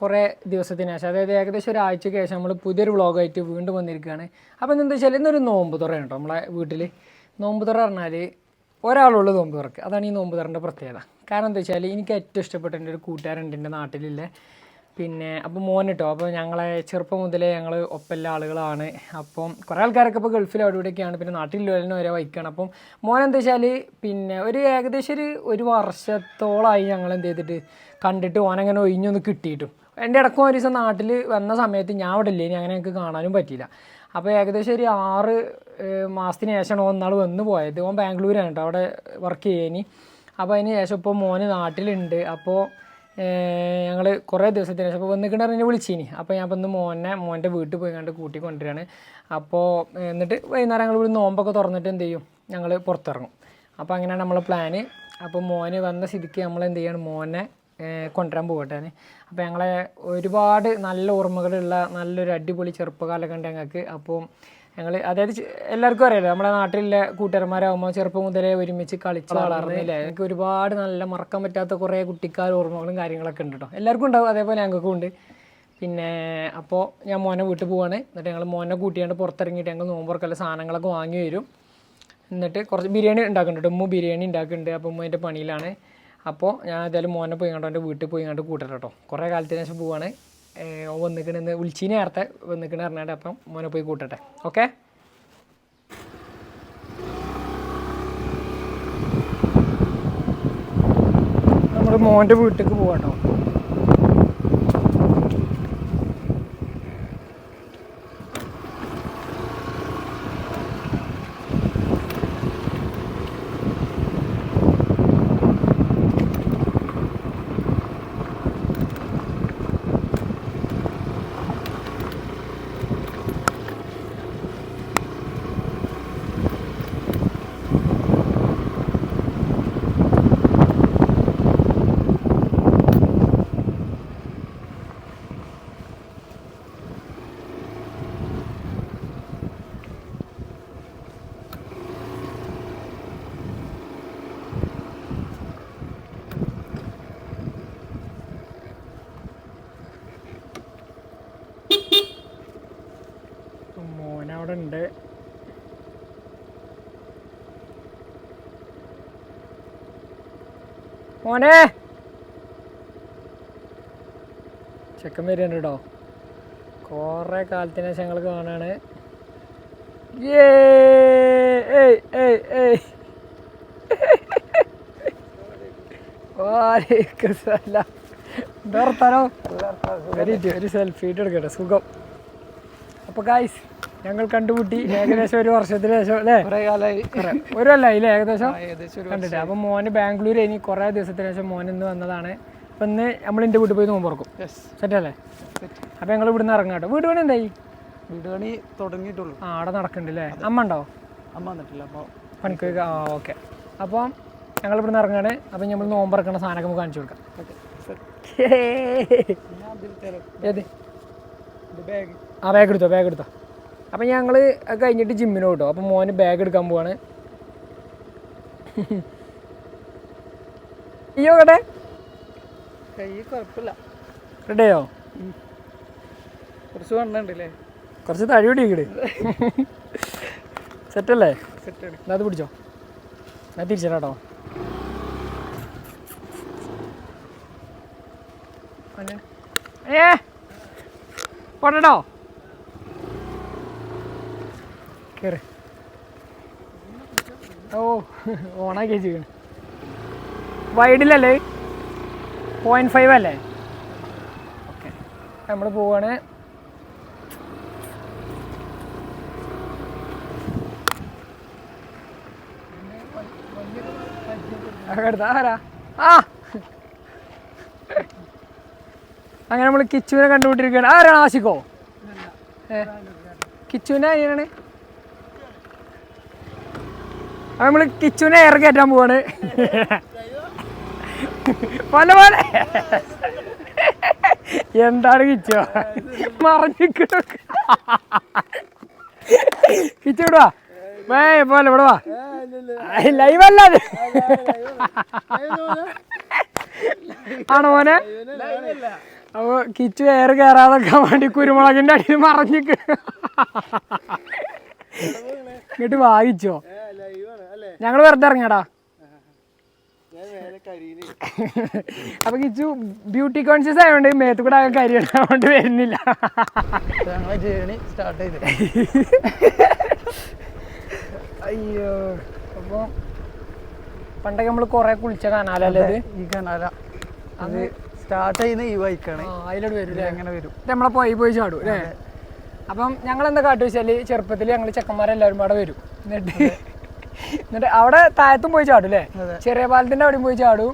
കുറേ ദിവസത്തിന് ശേഷം. അതായത് ഏകദേശം ഒരാഴ്ചയ്ക്ക് ശേഷം നമ്മൾ പുതിയൊരു വ്ളോഗായിട്ട് വീണ്ടും വന്നിരിക്കുകയാണ്. അപ്പോൾ എന്താ വെച്ചാൽ ഇന്നൊരു നോമ്പ് തുറയാണ് കേട്ടോ നമ്മളെ വീട്ടിൽ നോമ്പ് തുറ പറഞ്ഞാൽ ഒരാളുള്ള നോമ്പ് തുറക്ക്. അതാണ് ഈ നോമ്പ് തുറന്റെ പ്രത്യേകത. കാരണം എന്താ വെച്ചാൽ എനിക്ക് ഏറ്റവും ഇഷ്ടപ്പെട്ട എന്റെ ഒരു കൂട്ടുകാരുണ്ട് എന്റെ നാട്ടിലില്ല. പിന്നെ അപ്പോൾ മോൻ കേട്ടോ. അപ്പോൾ ഞങ്ങളെ ചെറുപ്പം മുതലേ ഞങ്ങൾ ഒപ്പല്ല ആളുകളാണ്. അപ്പം കുറേ ആൾക്കാരൊക്കെ ഇപ്പോൾ ഗൾഫിൽ അവിടെ ഇവിടെയൊക്കെയാണ്. പിന്നെ നാട്ടിൽ ഒരേ വൈക്കാണ്. അപ്പം മോൻ എന്താ വെച്ചാൽ പിന്നെ ഒരു ഏകദേശം ഒരു ഒരു വർഷത്തോളമായി ഞങ്ങൾ എന്ത് ചെയ്തിട്ട് കണ്ടിട്ട് ഓനങ്ങനെ ഒഴിഞ്ഞൊന്ന് കിട്ടിയിട്ടും. എന്റെ ഇടക്കും ഒരു ദിവസം നാട്ടിൽ വന്ന സമയത്ത് ഞാൻ അവിടെ ഇല്ലേ അങ്ങനെ എനിക്ക് കാണാനും പറ്റിയില്ല. അപ്പോൾ ഏകദേശം ഒരു ആറ് മാസത്തിന് ശേഷമാണ് ഒന്നാൾ വന്ന് പോയത്. ഓൻ ബാംഗ്ലൂരാണ് കേട്ടോ അവിടെ വർക്ക് ചെയ്യാനി. അപ്പോൾ അതിന് ശേഷം ഇപ്പോൾ മോന് നാട്ടിലുണ്ട്. അപ്പോൾ ഞങ്ങൾ കുറേ ദിവസത്തിന് ശേഷം അപ്പോൾ വന്നിട്ട് എന്നെ വിളിച്ചിനി. അപ്പോൾ ഞാൻ ഇപ്പം മോനെ മോന്റെ വീട്ടിൽ പോയി കണ്ട് കൂട്ടി കൊണ്ടുവരികയാണ് അപ്പോൾ എന്നിട്ട് വൈകുന്നേരം ഞങ്ങൾ ഇവിടെ നോമ്പൊക്കെ തുറന്നിട്ട് എന്ത് ചെയ്യും? ഞങ്ങൾ പുറത്തിറങ്ങും. അപ്പോൾ അങ്ങനെയാണ് നമ്മളെ പ്ലാന് അപ്പോൾ മോന് വന്ന സ്ഥിതിക്ക് നമ്മൾ എന്ത് ചെയ്യണം? മോനെ കൊണ്ടുവരാൻ പോകട്ടെ അപ്പോൾ ഞങ്ങളെ ഒരുപാട് നല്ല ഓർമ്മകളുള്ള നല്ലൊരു അടിപൊളി ചെറുപ്പകാലമൊക്കെ ഉണ്ട് ഞങ്ങൾക്ക്. അപ്പോൾ ഞങ്ങൾ അതായത് എല്ലാവർക്കും അറിയാലോ നമ്മുടെ നാട്ടിലെ കൂട്ടുകാരന്മാരാകുമ്പോൾ ചെറുപ്പം മുതലേ ഒരുമിച്ച് കളിച്ച് വളർന്നില്ലേ? എനിക്ക് ഒരുപാട് നല്ല മറക്കാൻ പറ്റാത്ത കുറേ കുട്ടിക്കാല ഓർമ്മകളും കാര്യങ്ങളൊക്കെ ഉണ്ട് കേട്ടോ എല്ലാവർക്കും ഉണ്ടാവും അതേപോലെ ഞങ്ങൾക്കും ഉണ്ട്. പിന്നെ അപ്പോൾ ഞാൻ മോനെ വീട്ടിൽ പോവാണ്. എന്നിട്ട് ഞങ്ങൾ മോനെ കൂട്ടിയാണ്ട് പുറത്തിറങ്ങിയിട്ട് ഞങ്ങൾ നോമ്പുറക്കല്ല സാധനങ്ങളൊക്കെ വാങ്ങി വരും. എന്നിട്ട് കുറച്ച് ബിരിയാണി ഉണ്ടാക്കുന്നുണ്ട് ഉമ്മ ബിരിയാണി ഉണ്ടാക്കുന്നുണ്ട് അപ്പോൾ ഉമ്മ എന്റെ പണിയിലാണ്. അപ്പോൾ ഞാൻ ഏതായാലും മോനെ പോയി കണ്ടോ എന്റെ വീട്ടിൽ പോയി കണ്ട് കൂട്ടട്ടെ കേട്ടോ കുറേ കാലത്തിന് ശേഷം പോവാണ്. വന്നിക്കണെന്ന് ഉൾച്ചീനെ നേരത്തെ വന്നിക്കണ പറഞ്ഞാണ്ട് അപ്പം മോനെ പോയി കൂട്ടട്ടെ. ഓക്കെ? നമ്മൾ മോന്റെ വീട്ടിലേക്ക് പോകാം മോൻ അവിടെ ഉണ്ട് മോനെ. ചെക്കൻ വരുന്നുണ്ട് കേട്ടോ. കുറേ കാലത്തിന് ശേഷം ഞങ്ങൾ കാണാണ്. ഒരു സെൽഫി ഇട്ട് എടുക്കട്ടെ. സുഖം. അപ്പൊ ഗായ്സ് ഞങ്ങൾ കണ്ടുമുട്ടി ഏകദേശം ഒരു വർഷത്തിന് ശേഷം അല്ലേ? ഒരു അല്ലേ ഏകദേശം? ഏകദേശം കണ്ടിട്ട് അപ്പൊ മോന് ബാംഗ്ലൂർ ഇനി കുറെ ദിവസത്തിന് ശേഷം മോൻ ഇന്ന് വന്നതാണ്. അപ്പൊ ഇന്ന് നമ്മൾ എന്റെ വീട്ടിൽ പോയി നോമ്പ് തുറക്കും. Yes set. അല്ലേ അപ്പൊ ഞങ്ങൾ ഇവിടുന്ന് ഇറങ്ങാട്ടോ വീട് പണി എന്തായി? വീട് പണി തുടങ്ങിയിട്ടുള്ളൂ. ആ അവിടെ നടക്കണ്ടല്ലേ അമ്മ ഉണ്ടോ? അമ്മ വന്നിട്ടില്ല അപ്പോൾ പണിക്ക് ആ ഓക്കെ. അപ്പോൾ ഞങ്ങൾ ഇവിടുന്ന് ഇറങ്ങാണ്. അപ്പം നമ്മൾ നോമ്പ് ഇറക്കുന്ന സാധനമൊക്കെ നമുക്ക് കാണിച്ചു കൊടുക്കാം. ഏത്? ആ ബാഗ് എടുത്തോ ബാഗ് എടുത്തോ. അപ്പം ഞങ്ങൾ കഴിഞ്ഞിട്ട് ജിമ്മിന് കേട്ടോ അപ്പം മോന് ബാഗ് എടുക്കാൻ പോവാണ്. അയ്യോ കടെ റെഡിയോ കുറച്ച് വണ്ണുണ്ടല്ലേ കുറച്ച് തഴിയോടി ഇങ്ങട് സെറ്റല്ലേ സെറ്റ് അത് പിടിച്ചോ. ഞാൻ തിരിച്ചേരാട്ടോ. ഏ പോട്ടോ കേറ്. ഓ ഓണാക്കി വൈഡിലല്ലേ? പോയിന്റ് ഫൈവ് അല്ലേ? ഓക്കെ നമ്മൾ പോവാണ്. ആ അങ്ങനെ നമ്മൾ കിച്ചുവിനെ കണ്ടുപിട്ടിരിക്കുകയാണ് ആരാണ് ആശിക്കോ. കിച്ചുവിനെ അയ്യാണ് അപ്പൊ നമ്മൾ കിച്ചുവിനെ ഇറ കയറ്റാൻ പോവാണ്. പല പല. എന്താണ് കിച്ചു? മറിഞ്ഞിട്ടോ കിച്ചു വിടുവാ വേ പോലെ ഇവിടെ വാ. ലൈവ് അല്ല ആണോ മോനെ? അപ്പൊ കിച്ചു എയർ കയറാതെക്കാൻ വേണ്ടി കുരുമുളകിന്റെ അടിയിൽ മറഞ്ഞിക്ക് ഇങ്ങോട്ട് വായിച്ചോ ഞങ്ങൾ വെറുതെ ഇറങ്ങിയടാ. അപ്പൊ കിച്ചു ബ്യൂട്ടി കോൺഷ്യസ് ആയതുകൊണ്ട് മേത്ത് കൂടെ ആകെ കരി കൊണ്ട് വരുന്നില്ല. ഞങ്ങളെ ജേണി സ്റ്റാർട്ട് ചെയ്ത്. അയ്യോ. അപ്പൊ പണ്ടൊക്കെ നമ്മൾ കൊറേ കുളിച്ച കനാലല്ലേ ഈ കനാല. അത് സ്റ്റാർട്ട് ചെയ്യുന്ന ഈ ബൈക്കാണ്. അതിലോട്ട് വരും അങ്ങനെ വരും. നമ്മളെ പോയി പോയി ചാടും അല്ലേ? അപ്പം ഞങ്ങൾ എന്താ കാട്ടുവെച്ചാൽ ചെറുപ്പത്തിൽ ഞങ്ങൾ ചെക്കന്മാരെല്ലാവരും അവിടെ വരും. എന്നിട്ട് എന്നിട്ട് അവിടെ താഴത്തും പോയി ചാടും അല്ലേ ചെറിയ പാലത്തിന്റെ അവിടെയും പോയി ചാടും.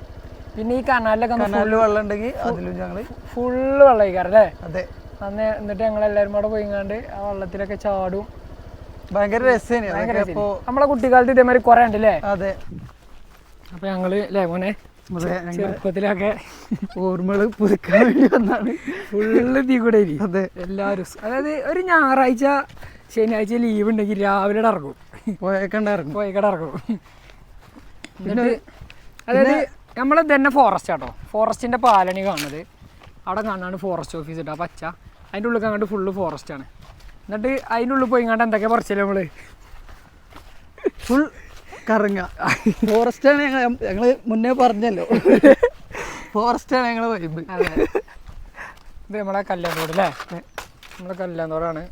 പിന്നെ ഈ കനാലിലൊക്കെ വെള്ളം ഉണ്ടെങ്കിൽ അതിലും ഞങ്ങൾ ഫുള്ള് വെള്ളം കഴിക്കാറ് അല്ലേ അതെ. അന്ന് എന്നിട്ട് ഞങ്ങൾ എല്ലാവരും കൂടെ പോയിങ്ങാണ്ട് ആ വെള്ളത്തിലൊക്കെ ചാടും. ഭയങ്കര രസമാണ് നമ്മളെ കുട്ടിക്കാലത്ത് ഇതേമാതിരി കുറെ ഉണ്ട് അല്ലേ അതെ. അപ്പൊ ഞങ്ങൾ അല്ലേ മോനെ? ഞങ്ങൾ ചെറുപ്പത്തിലൊക്കെ ഓർമ്മകൾ പുതുക്കാൻ വേണ്ടി വന്നാണ്. ഫുള്ള് തീ കൂടെ അതെ. എല്ലാവരും അതായത് ഒരു ഞായറാഴ്ച ശനിയാഴ്ച ലീവ് ഉണ്ടെങ്കിൽ രാവിലെ ഇറങ്ങും ഇറങ്ങും എന്നിട്ട് അതായത് നമ്മളെ തന്നെ ഫോറസ്റ്റ് ആട്ടോ. ഫോറസ്റ്റിന്റെ പാലണി കാണുന്നത്. അവിടെ കാണാണ് ഫോറസ്റ്റ് ഓഫീസ് ഇട്ടാ പച്ച. അതിന്റെ ഉള്ളിൽ അങ്ങോട്ട് ഫുള്ള് ഫോറസ്റ്റ് ആണ്. എന്നിട്ട് അതിന്റെ ഉള്ളിൽ പോയി കണ്ട എന്തൊക്കെ പറിച്ചില്ല നമ്മൾ? ഫുൾ കറങ്ങ. ഫോറസ്റ്റ് ആണ് ഞങ്ങൾ ഞങ്ങൾ മുന്നേ പറഞ്ഞല്ലോ. ഫോറസ്റ്റ് ആണ് ഞങ്ങൾ വൈബ് ഇത് നമ്മളെ കല്യാണോട് അല്ലേ? നമ്മളെ കല്യാണത്തോടാണ്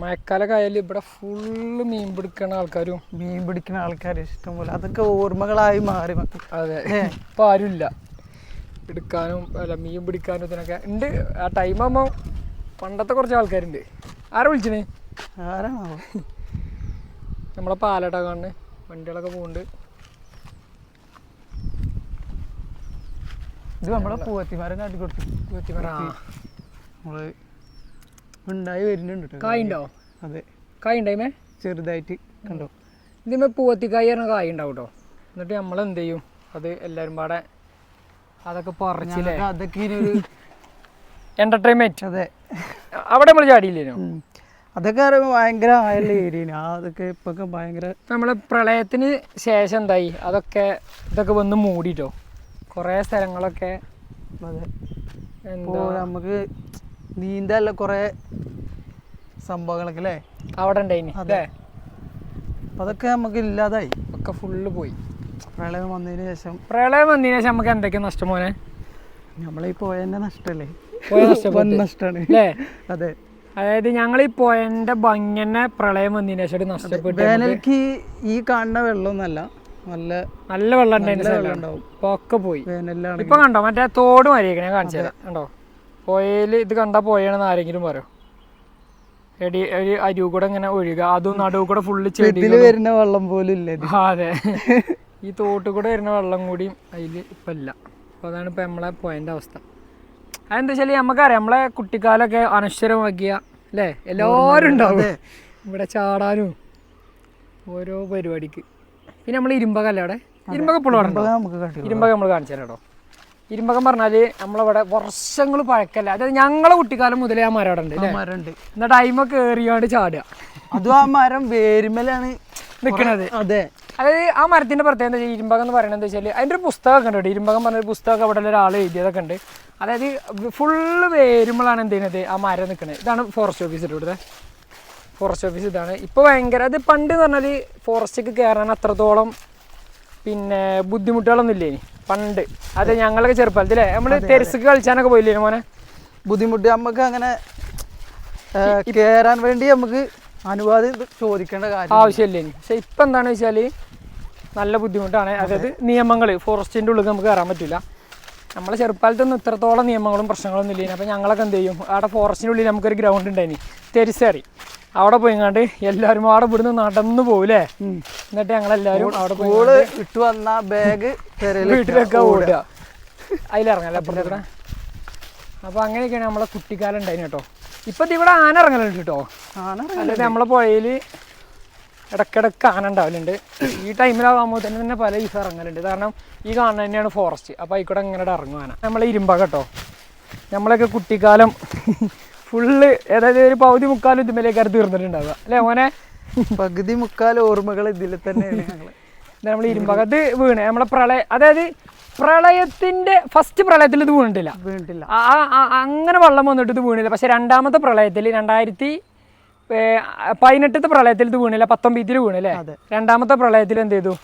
മഴക്കാലൊക്കെ ആയാലും ഇവിടെ ഫുള്ള് മീൻ പിടിക്കണ ആൾക്കാരും മീൻ പിടിക്കുന്ന ആൾക്കാർ ഇഷ്ടംപോലെ. അതൊക്കെ ഓർമ്മകളായി മാറി മക്കൾ അതെ. ഇപ്പം ആരുമില്ല. എടുക്കാനും അല്ല മീൻ പിടിക്കാനും ഇതിനൊക്കെ. ഉണ്ട് ആ ടൈം ആകുമ്പോൾ പണ്ടത്തെ കുറച്ച് ആൾക്കാരുണ്ട്. ആരാ വിളിച്ചിന് ആരാണോ നമ്മളെ പാലട കാണുന്നത് വണ്ടികളൊക്കെ പോകുന്നുണ്ട് ഇത് നമ്മളെ പൂവത്തിമാരെ കാട്ടിക്കൊടുത്തു പൂവത്തിമാരാ? നമ്മൾ ഉണ്ടായി വരുന്നുണ്ട് കേട്ടോ. കായ് ഉണ്ടോ അതെ. കായ ഉണ്ടായിമേ ചെറുതായിട്ട് കണ്ടോ? ഇതിന്മേ പൂവത്തിക്കായി പറഞ്ഞ കായ ഉണ്ടാവും കേട്ടോ എന്നിട്ട് നമ്മൾ എന്ത് ചെയ്യും അത് എല്ലാവരും പാടെ അതൊക്കെ പറിച്ചില്ലേ? ഞങ്ങൾക്ക് അതൊക്കെ ഇനി ഒരു എന്റർടൈൻമെന്റ് അതെ. അവിടെ നമ്മൾ ചാടിയില്ലേനോ? ഉം. അതൊക്കെ അറിയുമ്പോൾ ഭയങ്കര ആയുള്ള ഏരിയ അതൊക്കെ ഇപ്പൊക്കെ ഭയങ്കര നമ്മളെ പ്രളയത്തിന് ശേഷം എന്തായി? അതൊക്കെ ഇതൊക്കെ വന്ന് മൂടിട്ടോ? കുറേ സ്ഥലങ്ങളൊക്കെ അതെ. എന്താ നമുക്ക് നീന്തല്ല കുറേ സംഭവങ്ങളൊക്കെ അല്ലേ അവിടെ ഉണ്ടായിനി അതെ. അതൊക്കെ നമുക്ക് ഇല്ലാതായി. ഒക്കെ ഫുള്ള് പോയി. പ്രളയം വന്നതിന് ശേഷം. പ്രളയം വന്നതിന് ശേഷം നമുക്ക് എന്തൊക്കെ നഷ്ടം മോനെ? നമ്മളീ പോയതിന്റെ നഷ്ടല്ലേ? അല്ലേ? അതെ. അതായത് ഞങ്ങൾ ഈ പോയന്റെ ഭംഗി തന്നെ പ്രളയം വന്നതിന് ശേഷം നഷ്ടപ്പെട്ടു. വേനൽക്ക് ഈ കാണുന്ന വെള്ളമൊന്നല്ല. നല്ല നല്ല വെള്ളം ഉണ്ടായിരുന്ന ഒക്കെ പോയി. വേനലിലാണ് ഇപ്പൊ കണ്ടോ? മറ്റേ തോട് മരിയിക്കണേ കാണിച്ചു തരാം. കണ്ടോ? പോയേൽ ഇത് കണ്ടാൽ പോയാണെന്ന് ആരെങ്കിലും പറയോ? എടി ഒരു അരിവ് കൂടെ ഇങ്ങനെ ഒഴുക അതും നടുവ് കൂടെ ഫുള്ള് ചെടി വരുന്ന വെള്ളം പോലും ഇല്ല അതെ. ഈ തോട്ട് കൂടെ വരുന്ന വെള്ളം കൂടിയും അതിൽ ഇപ്പം ഇല്ല. അപ്പോൾ അതാണ് ഇപ്പം നമ്മളെ പോയിന്റെ അവസ്ഥ. അതെന്താ വെച്ചാൽ നമുക്കറിയാം നമ്മളെ കുട്ടിക്കാലൊക്കെ അനശ്വരമാക്കിയ അല്ലേ? എല്ലാവരും ഉണ്ടാവും. ഇവിടെ ചാടാനും ഓരോ പരിപാടിക്ക്. പിന്നെ നമ്മൾ ഇരുമ്പകല്ലേ അവിടെ? ഇരുമ്പക ഇപ്പോൾ നമുക്ക് കാട്ടി നമ്മൾ കാണിച്ചു തരാം കേട്ടോ. ഇരുമ്പകം പറഞ്ഞാൽ നമ്മളവിടെ വർഷങ്ങൾ പഴക്കല്ല. അതായത് ഞങ്ങളെ കുട്ടിക്കാലം മുതലേ ആ മരം ഉണ്ട് എന്നിട്ട് ടൈമൊക്കെ ഏറിയാണ്ട് ചാടുക അതും ആ മരം വേരുമലാണ് നിൽക്കുന്നത് അതെ. അതായത് ആ മരത്തിന്റെ പ്രത്യേകത എന്താ വെച്ചാൽ ഇരുമ്പകം എന്ന് പറയുന്നത് എന്താ വെച്ചാൽ അതിന്റെ ഒരു പുസ്തകമൊക്കെ ഉണ്ട് ഇരുമ്പകം ഇരുമ്പകം പറഞ്ഞൊരു പുസ്തകമൊക്കെ അവിടെ ഒരാൾ എഴുതിയതൊക്കെ ഉണ്ട്. അതായത് ഫുള്ള് വേരുമ്പോഴാണ് എന്ത് ചെയ്യുന്നത് ആ മരം നിൽക്കുന്നത് ഇതാണ് ഫോറസ്റ്റ് ഓഫീസ് ഇവിടുത്തെ ഫോറസ്റ്റ് ഓഫീസ് ഇതാണ്. ഇപ്പോൾ ഭയങ്കര അത് പണ്ട് എന്ന് പറഞ്ഞാൽ ഫോറസ്റ്റിക്ക് കയറാൻ അത്രത്തോളം പിന്നെ ബുദ്ധിമുട്ടുകളൊന്നും ഇല്ലേ പണ്ട്. അതെ ഞങ്ങളൊക്കെ ചെറുപ്പത്തിൽ നമ്മൾ നമ്മൾ തെരസ്ക്ക് കളിച്ചാനൊക്കെ പോയില്ലേ മോനെ? ബുദ്ധിമുട്ട് നമുക്ക് അങ്ങനെ കേറാൻ വേണ്ടി നമുക്ക് അനുവാദം ചോദിക്കേണ്ട കാര്യം ആവശ്യമില്ലേ പക്ഷെ ഇപ്പൊ എന്താണെന്ന് വെച്ചാൽ നല്ല ബുദ്ധിമുട്ടാണ്. അതായത് നിയമങ്ങൾ ഫോറസ്റ്റിന്റെ ഉള്ളിൽ നമുക്ക് കയറാൻ പറ്റില്ല നമ്മളെ ചെറുപ്പകാലത്തൊന്നും ഇത്രത്തോളം നിയമങ്ങളും പ്രശ്നങ്ങളൊന്നും ഇല്ല അപ്പോൾ ഞങ്ങളൊക്കെ എന്ത് ചെയ്യും? അവിടെ ഫോറസ്റ്റിന്റെ ഉള്ളിൽ നമുക്കൊരു ഗ്രൗണ്ട് ഉണ്ടായിനി. തെരിസറി. അവിടെ പോയിങ്ങാണ്ട് എല്ലാവരും അവിടെ ഇവിടുന്ന് നടന്നു പോകൂലേ എന്നിട്ട് ഞങ്ങൾ എല്ലാരും അവിടെ പോയി ഇട്ട് വന്ന ബാഗ് വീട്ടിലൊക്കെ ഓടുക. അതിലിറങ്ങല്ലേ അപ്പോൾ അങ്ങനെയൊക്കെയാണ് നമ്മളെ കുട്ടിക്കാലം ഉണ്ടായിരുന്നു കേട്ടോ. ഇപ്പൊ ഇവിടെ ആന ഇറങ്ങലുണ്ട് കേട്ടോ. ആന നമ്മളെ പുഴയിൽ ഇടക്കിടക്ക് ആന ഉണ്ടാവലുണ്ട്. ഈ ടൈമിലാകുമ്പോൾ തന്നെ തന്നെ പല ദിവസം ഇറങ്ങലുണ്ട്. കാരണം ഈ കാണുന്ന തന്നെയാണ് ഫോറസ്റ്റ് അപ്പോൾ ആയിക്കൂടെ ഇങ്ങനെ ഇറങ്ങും ആന. നമ്മളെ ഇരുമ്പ കേട്ടോ. നമ്മളൊക്കെ കുട്ടിക്കാലം ഫുള്ള് അതായത് ഒരു പകുതി മുക്കാലും ഇതുമേലേക്കാർ തീർന്നിട്ടുണ്ടാവുക. അല്ലേ മോനെ? പകുതി മുക്കാൽ ഓർമ്മകൾ ഇതിൽ തന്നെ നമ്മൾ ഇരുമ്പകത്ത് വീണ്. നമ്മളെ പ്രളയ അതായത് പ്രളയത്തിന്റെ ഫസ്റ്റ് പ്രളയത്തിൽ ഇത് വീണിട്ടില്ല. വീണിട്ടില്ല. അങ്ങനെ വെള്ളം വന്നിട്ട് ഇത് വീണില്ല. പക്ഷെ രണ്ടാമത്തെ പ്രളയത്തിൽ രണ്ടായിരത്തി പതിനെട്ടത്തെ പ്രളയത്തിൽ ഇത് വീണില്ല. പത്തൊമ്പതിൽ വീണല്ലേ. രണ്ടാമത്തെ പ്രളയത്തിൽ എന്ത് ചെയ്തു?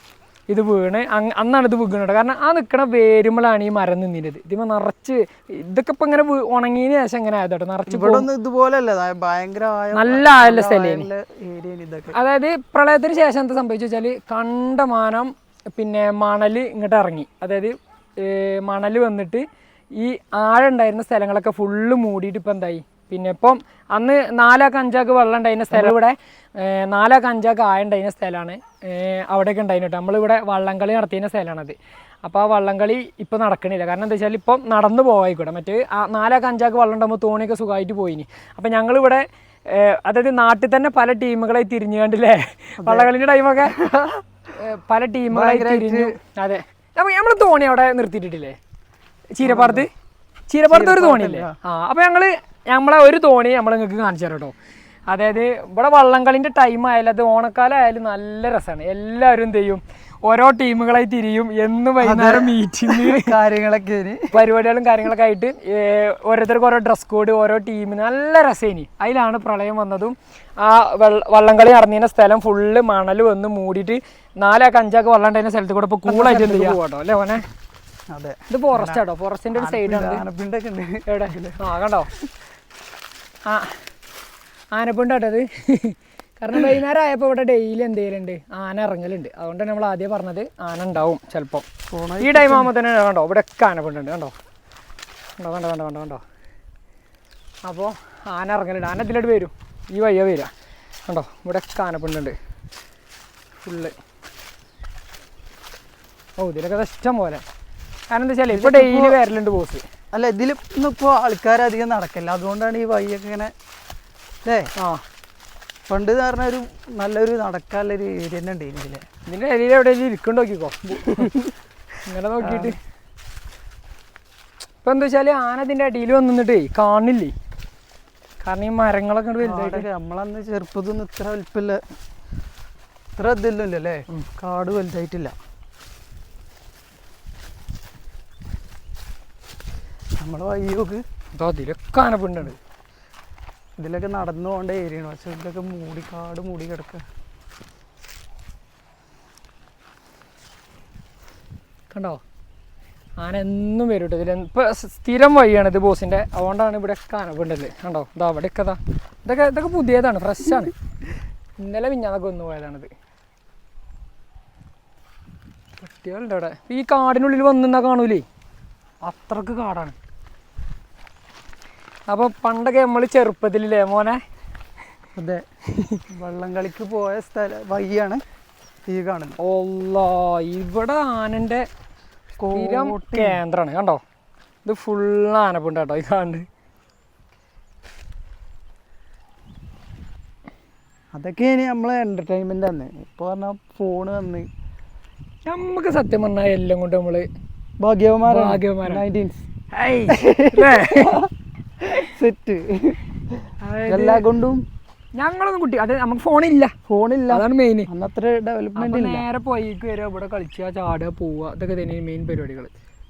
ഇത് വീണ്. അന്നാണ് ഇത് വീണത് കാരണം ആ നിൽക്കണ വേരുമ്പോഴാണ് ഈ മരം നിന്നിരുന്നത്. ഇതിമ നിറച്ച് ഇതൊക്കെ ഇപ്പൊ ഇങ്ങനെ ഉണങ്ങിയതിന് ശേഷം ഇങ്ങനെ ആയതോട്ടോ നിറച്ച് നല്ല ആയുള്ള സ്ഥലം അതായത് പ്രളയത്തിന് ശേഷം എന്താ സംഭവിച്ചു വെച്ചാൽ കണ്ടമാനം പിന്നെ മണൽ ഇങ്ങോട്ട് ഇറങ്ങി. അതായത് മണൽ വന്നിട്ട് ഈ ആഴുണ്ടായിരുന്ന സ്ഥലങ്ങളൊക്കെ ഫുള്ള് മൂടിയിട്ട് ഇപ്പം എന്തായി? പിന്നെ ഇപ്പം അന്ന് നാലാ അഞ്ചാക്ക് വെള്ളം ഉണ്ടായിരുന്ന സ്ഥലം. ഇവിടെ നാലാ നാലാക്ക് അഞ്ചാക്ക് ആയ ഉണ്ടായിരുന്ന സ്ഥലമാണ്. അവിടെയൊക്കെ ഉണ്ടായിരുന്നു കേട്ടോ. നമ്മളിവിടെ വള്ളംകളി നടത്തിയ സ്ഥലമാണത്. അപ്പോൾ ആ വള്ളംകളി ഇപ്പം നടക്കണില്ല. കാരണം എന്താ വെച്ചാൽ ഇപ്പം നടന്നു പോവായിക്കൂടെ. മറ്റേ ആ നാലാക്ക് അഞ്ചാക്ക് വെള്ളം ഉണ്ടാകുമ്പോൾ തോണിയൊക്കെ സുഖമായിട്ട് പോയിനി. അപ്പോൾ ഞങ്ങളിവിടെ അതായത് നാട്ടിൽ തന്നെ പല ടീമുകളായി തിരിഞ്ഞു കണ്ടില്ലേ? വള്ളകളിന്റെ ടൈമൊക്കെ പല ടീമുകളായി തിരിഞ്ഞു. അതെ. അപ്പോൾ നമ്മൾ തോണി അവിടെ നിർത്തിയിട്ടില്ലേ ചീരപ്പാടത്ത്? ചീരപ്പാടത്ത് ഒരു തോണിയില്ലേ? ആ അപ്പോൾ ഞങ്ങൾ നമ്മളെ ഒരു തോണി നമ്മൾ നിങ്ങൾക്ക് കാണിച്ചു തരാം കേട്ടോ അതായത് ഇവിടെ വള്ളംകളിന്റെ ടൈം ആയാലും അത് ഓണക്കാലം ആയാലും നല്ല രസമാണ് എല്ലാവരും എന്ത് ചെയ്യും? ഓരോ ടീമുകളായി തിരിയും. എന്ന് വൈകുന്നേരം മീറ്റിംഗ് കാര്യങ്ങളൊക്കെ പരിപാടികളും കാര്യങ്ങളൊക്കെ ആയിട്ട് ഓരോരുത്തർക്കും ഓരോ ഡ്രസ് കോഡ് ഓരോ ടീമിന് നല്ല രസേനി. അതിലാണ് പ്രളയം വന്നതും ആ വള്ളംകളി നടന്നിരുന്ന സ്ഥലം ഫുള്ള് മണൽ വന്ന് മൂടിയിട്ട് നാലാക്ക് അഞ്ചാക്ക് വള്ളം ഉണ്ടായിരുന്ന സ്ഥലത്ത് കൂടെ ഇപ്പോൾ കൂളായിട്ട് എന്ത് ചെയ്യാം? കേട്ടോ അല്ലേ ഓനെ അതെ ഇത് ഫോറസ്റ്റ് ആട്ടോ. ഫോറസ്റ്റിന്റെ ഒരു സൈഡാണ് ആ കണ്ടോ? ആ ആനപ്പുണ്ടാട്ടത്. കാരണം വൈകുന്നേരം ആയപ്പോൾ ഇവിടെ ഡെയിലി എന്തെങ്കിലും ഉണ്ട് ആന ഇറങ്ങലുണ്ട്. അതുകൊണ്ടാണ് നമ്മൾ ആദ്യം പറഞ്ഞത് ആന ഉണ്ടാവും ചിലപ്പോൾ ഈ ടൈം ആകുമ്പോൾ തന്നെ കണ്ടോ? ഇവിടെ ഒക്കെ ആനപ്പുണ്ടുണ്ട് കണ്ടോ? കണ്ടോ കണ്ടോ കണ്ടോ കണ്ടോ? കണ്ടോ അപ്പോൾ ആന ഇറങ്ങലുണ്ട്. ആന ഇതിലോട്ട് വരും. ഈ വയ്യ വരിക. കണ്ടോ? ഇവിടെ ഒക്കെ ആനപ്പുണ്ടുണ്ട് ഫുള്ള് ഓ ഇതിലൊക്കെ ഇഷ്ടം പോലെ. കാരണം എന്താ വെച്ചാൽ ഇപ്പോൾ ഡെയിലി വരലുണ്ട് ബോസ് അല്ല ഇതിൽ ഇന്നിപ്പോ ആൾക്കാരധികം നടക്കില്ല. അതുകൊണ്ടാണ് ഈ വഴിയൊക്കെ ഇങ്ങനെ അല്ലേ ആ. പണ്ട് എന്ന് പറഞ്ഞ ഒരു നല്ലൊരു നടക്കാനുള്ള ഒരു ഏരിയ തന്നെ ഉണ്ട് ഇതിലെ. നിന്റെ ഇടയിൽ എവിടെയെങ്കിലും ഇരിക്കണ്ട നോക്കിക്കോ. ഇങ്ങനെ നോക്കിയിട്ട്. ഇപ്പൊ എന്താ വെച്ചാൽ ആന അടിയിൽ വന്നിട്ടേ കാണില്ലേ കാരണം ഈ മരങ്ങളൊക്കെ വലുതായിട്ട്. നമ്മളന്ന് ചെറുപ്പത്തൊന്നും ഇത്ര വലിപ്പമില്ല ഇത്ര ഇതില്ലല്ലേ കാട് വലുതായിട്ടില്ല. നമ്മളെ വയ്യോക്ക് ഇതോ അതിലൊക്കെ ആന ഇതിലൊക്കെ നടന്നു പോകേണ്ട ഏരിയയാണ് പക്ഷെ ഇതിലൊക്കെ മൂടിക്കാട് മൂടി കിടക്കുക കണ്ടോ? ആന എന്നും വരും കേട്ടോ. ഇതിൽ ഇപ്പൊ സ്ഥിരം വഴിയാണ് ഇത് ബോസിന്റെ. അതുകൊണ്ടാണ് ഇവിടെ പിണ്ടല്ലേ കണ്ടോ? ഇതാ അവിടെയൊക്കെ ഇതാ. ഇതൊക്കെ ഇതൊക്കെ പുതിയതാണ്. ഫ്രഷാണ് ഇന്നലെ മിഞ്ഞാന്നൊക്കെ ഒന്ന് പോയതാണിത്. പട്ടികളുണ്ട് അവിടെ ഈ കാടിനുള്ളിൽ വന്നിന്നാ കാണൂലേ? അത്രയ്ക്ക് കാടാണ്. അപ്പൊ പണ്ടൊക്കെ നമ്മൾ ചെറുപ്പത്തിലില്ലേ മോനെ? അതെ. വള്ളം കളിക്ക് പോയ സ്ഥല വഴിയാണ് ഈ കാണുന്നത്. ഓല്ലോ ഇവിടെ ആനന്റെ സ്ഥിരം കേന്ദ്രമാണ് കണ്ടോ? ഇത് ഫുള്ള് ആനപ്പുണ്ട് കേട്ടോ ഈ കാണുന്നത്. അതൊക്കെ ഇനി നമ്മളെ എന്റർടൈൻമെന്റ് ആണ്. ഇപ്പൊ പറഞ്ഞാൽ ഫോണ് വന്ന്. നമുക്ക് സത്യം പറഞ്ഞാൽ എല്ലാം കൊണ്ട് നമ്മൾ ഭാഗ്യവന്മാരാണ്. ഭാഗ്യവന്മാരാണ്. നയന്റീൻസ്? സെറ്റ്. എല്ലാ കൊണ്ടും? ഞങ്ങളൊന്നും കുട്ടി അത് നമുക്ക് ഫോണില്ല. ഫോണില്ല. അതാണ് മെയിൻ അന്നത്ര ഡെവലപ്മെന്റ് നേരെ പോയി വരിക ഇവിടെ കളിക്കുക ചാടുക പോവുക. ഇതൊക്കെ തന്നെയാണ് മെയിൻ പരിപാടികൾ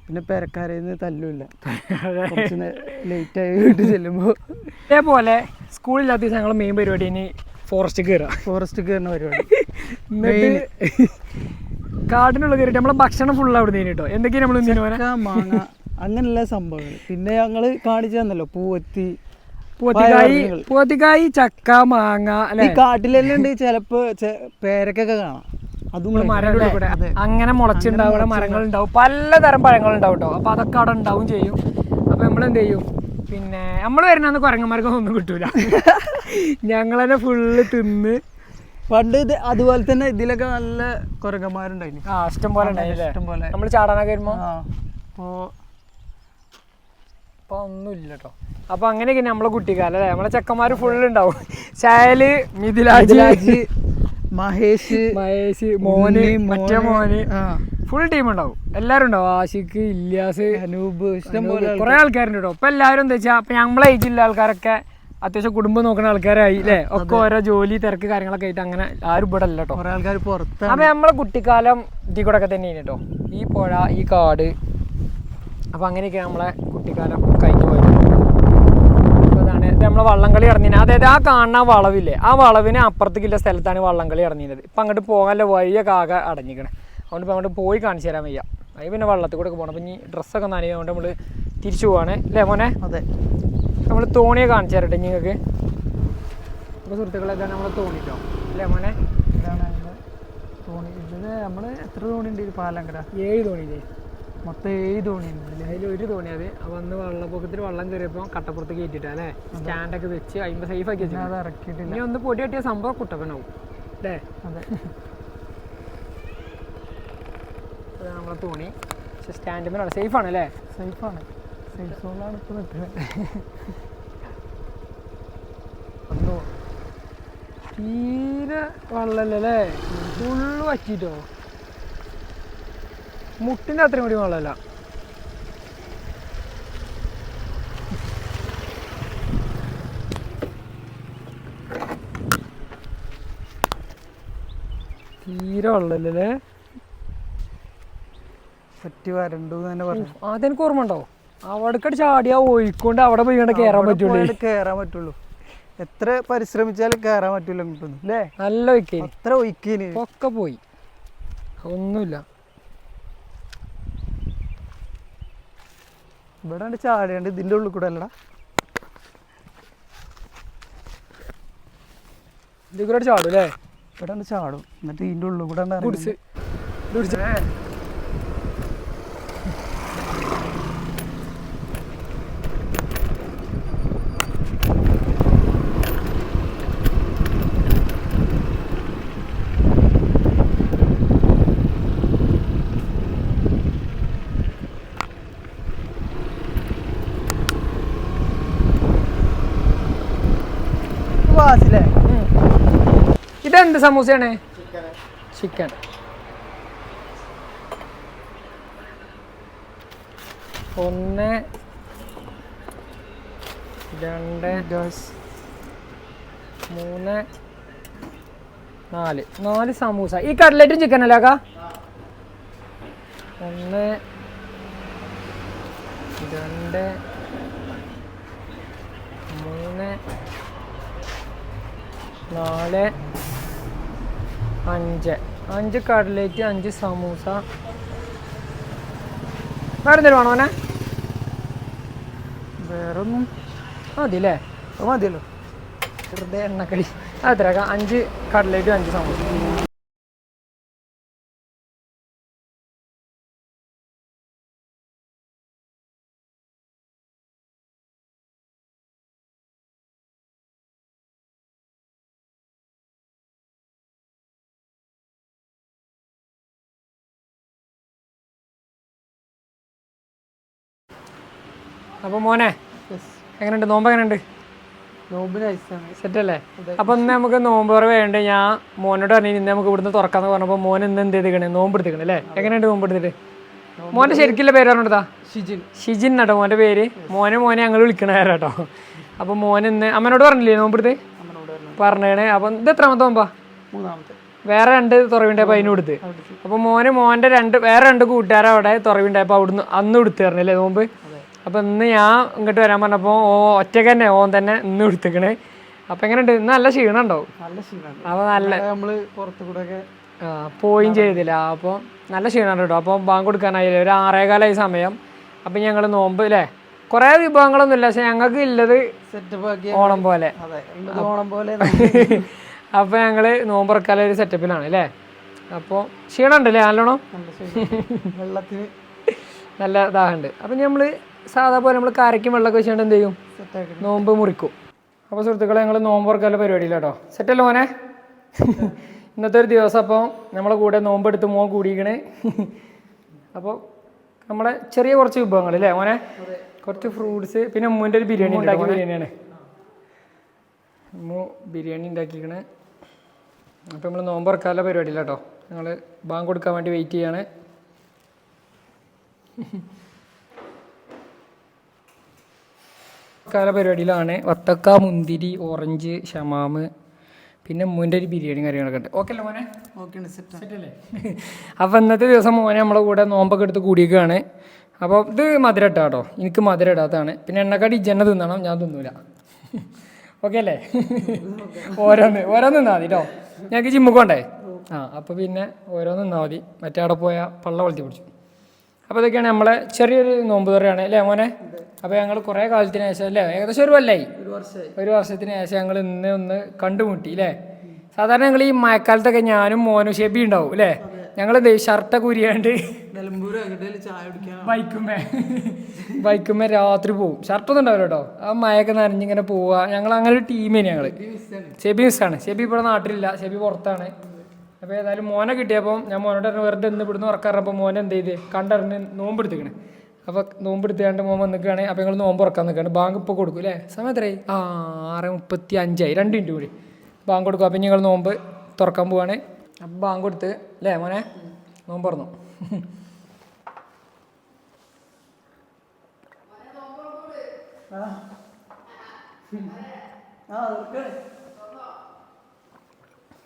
പിന്നെ പെരക്കാരെന്ന് തല്ലുമില്ല. ലേറ്റ് ആയി വീട്ടിൽ ചെല്ലുമ്പോ. അതേപോലെ സ്കൂളില്ലാത്ത ദിവസം ഞങ്ങൾ മെയിൻ പരിപാടി ഇനി ഫോറസ്റ്റ് കയറുക ഫോറസ്റ്റ് കയറുന്ന പരിപാടി. എന്നിട്ട് കാടിനുള്ള കയറിയിട്ട് നമ്മളെ ഭക്ഷണം ഫുൾ അവിടെ നിന്ന് കേട്ടോ എന്തൊക്കെയാണ് നമ്മൾ മാങ്ങ അങ്ങനെയുള്ള സംഭവങ്ങൾ. പിന്നെ ഞങ്ങൾ കാണിച്ചു തന്നല്ലോ പൂവത്തി പൂവത്തിക്കായി പൂവത്തിക്കായി ചക്ക മാങ്ങ അല്ലെ? ഈ കാട്ടിലെല്ലാം ഉണ്ട് ചിലപ്പോ പേരക്കൊക്കെ കാണാം. അതും അങ്ങനെ മുളച്ചുണ്ടാവുന്ന മരങ്ങൾ ഉണ്ടാവും പലതരം പഴങ്ങൾ ഉണ്ടാവും കേട്ടോ. അപ്പൊ അതൊക്കെ അവിടെ ഉണ്ടാവും ചെയ്യും. അപ്പൊ നമ്മൾ എന്ത് ചെയ്യും? പിന്നെ നമ്മൾ വരുന്ന കുരങ്ങന്മാർക്കൊന്നും ഒന്നും കിട്ടൂല. ഞങ്ങൾ തന്നെ ഫുള്ള് തിന്ന്. പണ്ട് ഇത് അതുപോലെ തന്നെ ഇതിലൊക്കെ നല്ല കുരങ്ങന്മാരുണ്ടായിരുന്നു ആ ഇഷ്ടം പോലെ ഉണ്ടായില്ലേ? ഇഷ്ടം പോലെ. നമ്മൾ ചാടാനൊക്കെ വരുമ്പോ? അപ്പോ അപ്പൊ ഒന്നുമില്ല കേട്ടോ അപ്പൊ അങ്ങനെയൊക്കെ നമ്മളെ കുട്ടിക്കാലം അല്ലേ? നമ്മളെ ചെക്കന്മാര് ഫുള്ള് ഉണ്ടാവും ശാൽ മിഥിലാജ് മഹേഷ് മഹേഷ് മോന് മറ്റേ മോന്. ഫുൾ ടീം ഉണ്ടാവും എല്ലാരും ഉണ്ടാവും. ആഷിഖ് ഇല്യാസ് അനൂപ് ഇഷ്ടം പോലെ കുറെ ആൾക്കാരുണ്ട്? കേട്ടോ ഇപ്പൊ എല്ലാരും എന്താ വെച്ചാൽ അപ്പൊ നമ്മളെ ഏജിലുള്ള ആൾക്കാരൊക്കെ അത്യാവശ്യം കുടുംബം നോക്കുന്ന ആൾക്കാരായി അല്ലേ? ഒക്കെ ഓരോ ജോലി തിരക്ക് കാര്യങ്ങളൊക്കെ ആയിട്ട് അങ്ങനെ ആരും ഇവിടെ അല്ല കേട്ടോ അപ്പൊ നമ്മളെ കുട്ടിക്കാലം ഇതിൽ കൂടെ ഒക്കെ തന്നെയാണ് കേട്ടോ. ഈ പുഴ ഈ കാട് അപ്പോൾ അങ്ങനെയൊക്കെ നമ്മളെ കുട്ടിക്കാലം കഴിഞ്ഞു പോയത്. അപ്പോൾ അതാണ് നമ്മളെ വള്ളംകളി ഇറങ്ങിന് അതായത് ആ കാണുന്ന വളവില്ലേ ആ വളവിന് അപ്പുറത്തേക്കുള്ള സ്ഥലത്താണ് വള്ളംകളി ഇറങ്ങിയത് ഇപ്പം അങ്ങോട്ട് പോകാനുള്ള വഴിയൊക്കെ ആകെ അടഞ്ഞിരിക്കണേ. അതുകൊണ്ട് ഇപ്പം അങ്ങോട്ട് പോയി കാണിച്ചു തരാൻ വയ്യ. അത് പിന്നെ വള്ളത്തിൽ കൂടെ പോകണം അപ്പം ഇനി ഡ്രസ്സൊക്കെ നനയുകൊണ്ട് നമ്മൾ തിരിച്ചു പോവാണ്. അല്ലേ മോനെ? അതെ. നമ്മൾ തോണിയെ കാണിച്ചു തരട്ടെ നിങ്ങൾക്ക്. അപ്പോൾ സുഹൃത്തുക്കളൊക്കെ നമ്മൾ തോണിട്ടോ അല്ലേ മോനെ? ഇതാണ് തോണി. ഇത് നമ്മൾ എത്ര തോണി ഉണ്ട് ഇത് പാലങ്കര ഏഴ് തോണിയില്ലേ മൊത്തം ഏഴ് തോണി ഉണ്ട്. അതിൽ ഒരു തോണി അത്. വന്ന് വെള്ളപ്പൊക്കത്തിൽ വെള്ളം കയറിയപ്പോൾ കട്ടപ്പുറത്ത് കയറ്റിട്ടാ അല്ലേ? സ്റ്റാൻഡൊക്കെ വെച്ച് അതിന്റെ സേഫ് ആക്കി വെച്ചിട്ടുണ്ട് വെച്ചു അത് ഇറക്കിയിട്ടില്ല. ഇനി ഒന്ന് പൊടി കട്ടിയ സംഭവം കുട്ടപ്പനാവും. അല്ലേ? അതെ. നമ്മളെ തോണി. പക്ഷെ സ്റ്റാൻഡിന്മേലാണ് സേഫ് ആണ് അല്ലേ? സേഫാണ് സേഫ് സോണിലാണ് ഇപ്പോൾ നിൽക്കുന്നത് തീരെ വെള്ളമല്ലേ ഫുള്ള് വറ്റിട്ടോ? മുട്ടിന്റെ അത്രയും കൂടി വെള്ളമല്ല. തീരെ വെള്ളമില്ലല്ലേ? പറ്റി വരണ്ടു തന്നെ പറഞ്ഞു. അതെനിക്ക് ഓർമ്മ ഉണ്ടോ? അവിടേക്കടി ചാടിയാ ഒഴിക്കൊണ്ട് അവിടെ പോയി കണ്ട് കയറാൻ പറ്റുള്ളൂ. കയറാൻ പറ്റുള്ളൂ. എത്ര പരിശ്രമിച്ചാലും കയറാൻ പറ്റൂല ഇങ്ങോട്ടൊന്നും അല്ലേ നല്ല ഒഴിക്കേ എത്ര ഒഴിക്കേന്. ഒക്കെ പോയി. ഒന്നുമില്ല ഇവിടെ ഉണ്ട് ചാടിയാണ്ട് ഇതിന്റെ ഉള്ളിൽ കൂടെ അല്ലടാ. ഇതിൽ കൂടെ ചാടും അല്ലേ? ഇവിടെ ഉണ്ട് ചാടും. എന്നിട്ട് ഇതിന്റെ ഉള്ളിൽ കൂടെ ഉണ്ട് ഇതെന്ത് സമൂസയാണ്? ചിക്കൻ ഒന്ന് രണ്ട് മൂന്ന് നാല്. നാല് സമൂസ. ഈ കട്ലറ്റും ചിക്കൻ അല്ല കാ ഒന്ന് രണ്ട് മൂന്ന് നാല് അഞ്ച്. അഞ്ച് കട്ലേറ്റ് അഞ്ച് സമൂസ. വേറെ എന്തെങ്കിലും വേണോ അവനെ വേറൊന്നും. മതി അല്ലേ അത് മതിയല്ലോ. വെറുതെ എണ്ണക്കടി. അത്ര അഞ്ച് കട്ലേറ്റും അഞ്ച് സമൂസ. അപ്പോൾ മോനെ എങ്ങനെയുണ്ട്? നോമ്പ് എങ്ങനെയുണ്ട്? സെറ്റല്ലേ? സെറ്റ് അല്ലേ അപ്പൊ ഇന്ന് നമുക്ക് നോമ്പ് തുറ വേണ്ട ഞാൻ മോനോട് പറഞ്ഞു ഇന്ന് നമുക്ക് ഇവിടുന്ന് തുറക്കാന്ന് പറഞ്ഞപ്പോ മോൻ ഇന്ന് എന്ത് ചെയ്തിക്കണേ? നോമ്പ് എടുത്തിക്കണേ അല്ലേ? എങ്ങനെയുണ്ട് നോമ്പ് എടുത്തിട്ട്? മോന്റെ ശരിക്കുള്ള പേര് പറഞ്ഞെടുത്താ? ഷിജിൻ. ഷിജിൻ കേട്ടോ മോന്റെ പേര്? മോനെ മോനെ ഞങ്ങൾ വിളിക്കണ കേട്ടോ അപ്പൊ മോൻ ഇന്ന് അമ്മനോട് പറഞ്ഞില്ലേ നോമ്പ് എടുത്ത്? പറഞ്ഞു. അപ്പൊ ഇത് എത്രാമത്തെ നോമ്പാ? വേറെ രണ്ട് തുറവിണ്ടായപ്പോ അതിന് കൊടുത്ത് അപ്പൊ മോന് മോന്റെ രണ്ട് വേറെ രണ്ട് കൂട്ടുകാരവിടെ തുറവിണ്ടായപ്പോ അവിടുന്ന് അന്ന് കൊടുത്തു തരണല്ലേ നോമ്പ്? അപ്പൊ ഇന്ന് ഞാൻ ഇങ്ങോട്ട് വരാൻ പറഞ്ഞപ്പോൾ ഓ ഒറ്റയ്ക്ക് തന്നെ ഓൻ തന്നെ ഇന്ന് കൊടുത്തേക്കണേ അപ്പോൾ എങ്ങനെയുണ്ട്? ഇന്ന് നല്ല ക്ഷീണം ഉണ്ടാവും. നല്ല ക്ഷീണമാണ് അപ്പോൾ നല്ല നമ്മൾ പുറത്തു കൂടെ ആ, പോയും ചെയ്തില്ല. അപ്പോൾ നല്ല ക്ഷീണം കേട്ടോ. അപ്പോൾ ബാങ്ക് കൊടുക്കാനായില്ല? ഒരു ആറേകാലായി സമയം. അപ്പം ഞങ്ങൾ നോമ്പ് അല്ലേ കുറേ വിഭവങ്ങളൊന്നും ഇല്ല. പക്ഷെ ഞങ്ങൾക്ക് ഉള്ളത് സെറ്റപ്പ് ഓണം പോലെ. ഓണം പോലെ അപ്പോൾ ഞങ്ങൾ നോമ്പുറക്കാല ഒരു സെറ്റപ്പിലാണ് അല്ലേ അപ്പോൾ ക്ഷീണമുണ്ടല്ലേ നല്ലോണം? നല്ല ക്ഷീണം വെള്ളത്തിന് നല്ല ഇതാകുന്നുണ്ട് അപ്പം നമ്മൾ സാധാ പോലെ നമ്മൾ കരയ്ക്കും വെള്ളമൊക്കെ വെച്ചുകൊണ്ട് എന്ത് ചെയ്യും? നോമ്പ് മുറിക്കും. അപ്പോൾ സുഹൃത്തുക്കളെ ഞങ്ങൾ നോമ്പ് തുറക്കാനുള്ള പരിപാടിയില്ല സെറ്റല്ലേ മോനെ? ഇന്നത്തെ ഒരു ദിവസം അപ്പോൾ നമ്മളെ കൂടെ നോമ്പെടുത്ത് മോൻ കൂടിയിരിക്കണേ. അപ്പോൾ നമ്മളെ ചെറിയ കുറച്ച് വിഭവങ്ങൾ അല്ലേ മോനെ? കുറച്ച് ഫ്രൂട്ട്സ് പിന്നെ ഉമ്മന്റെ ഒരു ബിരിയാണി ഉണ്ടാക്കി ബിരിയാണിയാണ്. ഉമ്മു ബിരിയാണി ഉണ്ടാക്കിയിരിക്കണേ. അപ്പോൾ നമ്മൾ നോമ്പ് തുറക്കാനുള്ള പരിപാടിയില്ല കേട്ടോ. ഞങ്ങൾ ബാങ്ക് കൊടുക്കാൻ വേണ്ടി വെയിറ്റ് ചെയ്യാണ്. കാല പരിപാടിയിലാണ് വത്തക്ക മുന്തിരി ഓറഞ്ച് ഷമാമ് പിന്നെ മോന്റെ ഒരു ബിരിയാണി കാര്യങ്ങളൊക്കെ ഉണ്ട്. ഓക്കെ അല്ലേ മോനെ? ഓക്കെ സെറ്റ് അല്ലേ? അപ്പോൾ ഇന്നത്തെ ദിവസം മോനെ നമ്മളെ കൂടെ നോമ്പൊക്കെ എടുത്ത് കൂടിയേക്കാണ്. അപ്പോൾ ഇത് മധുര ഇട്ടാ കേട്ടോ. എനിക്ക് മധുര ഇടാത്തതാണ്. പിന്നെ എണ്ണക്കടി ജന തിന്നണം ഞാൻ തിന്നൂല. ഓക്കെ അല്ലേ? ഓരോന്ന് ഓരോന്ന് നിന്നാൽ മതി കേട്ടോ ഞങ്ങൾക്ക് ജിമ്മുക്ക് കൊണ്ടേ ആ അപ്പോൾ പിന്നെ ഓരോന്ന് നിന്നാൽ മതി. മറ്റേ അവിടെ പോയാൽ പള്ള വളർത്തി പിടിച്ചു. അപ്പോൾ ഇതൊക്കെയാണ് നമ്മളെ ചെറിയൊരു നോമ്പ് തുറയാണ് അല്ലേ മോനെ? അപ്പോൾ ഞങ്ങൾ കുറേ കാലത്തിന് ശേഷം അല്ലേ? ഏകദേശം ഒരു കൊല്ലായി. ഒരു വർഷത്തിന് ശേഷം ഞങ്ങൾ ഇന്ന് ഒന്ന് കണ്ടുമുട്ടി അല്ലേ? സാധാരണ ഞങ്ങൾ ഈ മഴക്കാലത്തൊക്കെ ഞാനും മോനും ഷെബി ഉണ്ടാവും അല്ലേ? ഞങ്ങൾ ഷർട്ടൊക്കെ ഉരിയാണ്ട് ബൈക്കുമേ ബൈക്കുമേ രാത്രി പോവും. ഷർട്ടൊന്നും ഉണ്ടാവില്ല കേട്ടോ. ആ മഴയൊക്കെ നനഞ്ഞിങ്ങനെ പോവുക. ഞങ്ങൾ അങ്ങനെ ഒരു ടീമേന് ഞങ്ങൾ ഷെബി മിസ്സാണ് ഷെബി ഇവിടെ നാട്ടിലില്ല. ഷെബി പുറത്താണ്. അപ്പോൾ ഏതായാലും മോനെ കിട്ടിയപ്പം ഞാൻ മോനോട് പറഞ്ഞു വെറുതെ ഇന്ന് ഇവിടുന്ന് ഉറക്കാറപ്പോൾ മോനെ എന്ത് ചെയ്ത് കണ്ടറിഞ്ഞ് നോമ്പെടുത്തിക്കണേ അപ്പോൾ നോമ്പെടുത്തുകൊണ്ട് മോൻ വന്നിക്കുകയാണ് അപ്പോൾ ഞങ്ങൾ നോമ്പ് ഉറക്കാൻ നിൽക്കുകയാണ് ബാങ്ക് ഇപ്പോൾ കൊടുക്കും അല്ലേ സമയം എത്രയായി ആ ആറ് മുപ്പത്തി അഞ്ചായി രണ്ട് മിനിറ്റ് കൂടി ബാങ്ക് കൊടുക്കും അപ്പം ഞങ്ങൾ നോമ്പ് തുറക്കാൻ പോവാണ് അപ്പം ബാങ്ക് കൊടുത്ത് അല്ലേ മോനെ നോമ്പ് തുറന്നു ആ അതൊക്കെ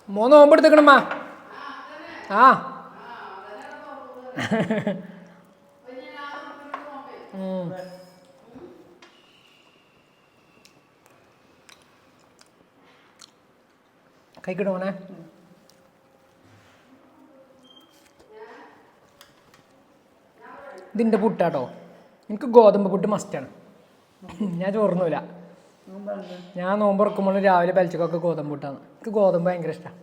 മൂന്ന് നോമ്പ് എടുത്തേക്കണമ്മാ ആ. ഉം. കഴിക്കട്ടെ മോനെ. ഇതിന്റെ പുട്ടാട്ടോ. എനിക്ക് ഗോതമ്പ് പുട്ട് മസ്റ്റാണ് ഞാൻ ചോർന്നില്ല ഞാൻ നോമ്പ് തുറക്കുമ്പോൾ രാവിലെ പലിച്ചക്കൊക്കെ ഗോതമ്പ് പുട്ടാണ്. എനിക്ക് ഗോതമ്പ് ഭയങ്കര ഇഷ്ടമാണ്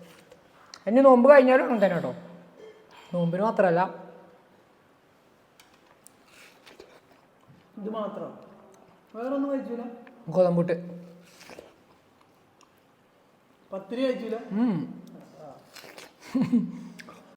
എന്നെ നോമ്പ് കഴിഞ്ഞാലും അങ്ങനെ തന്നെ കേട്ടോ. നോമ്പിന് മാത്രമല്ല ഇത് മാത്രം. വേറെ ഒന്നും കഴിച്ചില്ല ഗോതമ്പ് പുട്ട് പത്തിരി കഴിച്ചൂല? ഉം.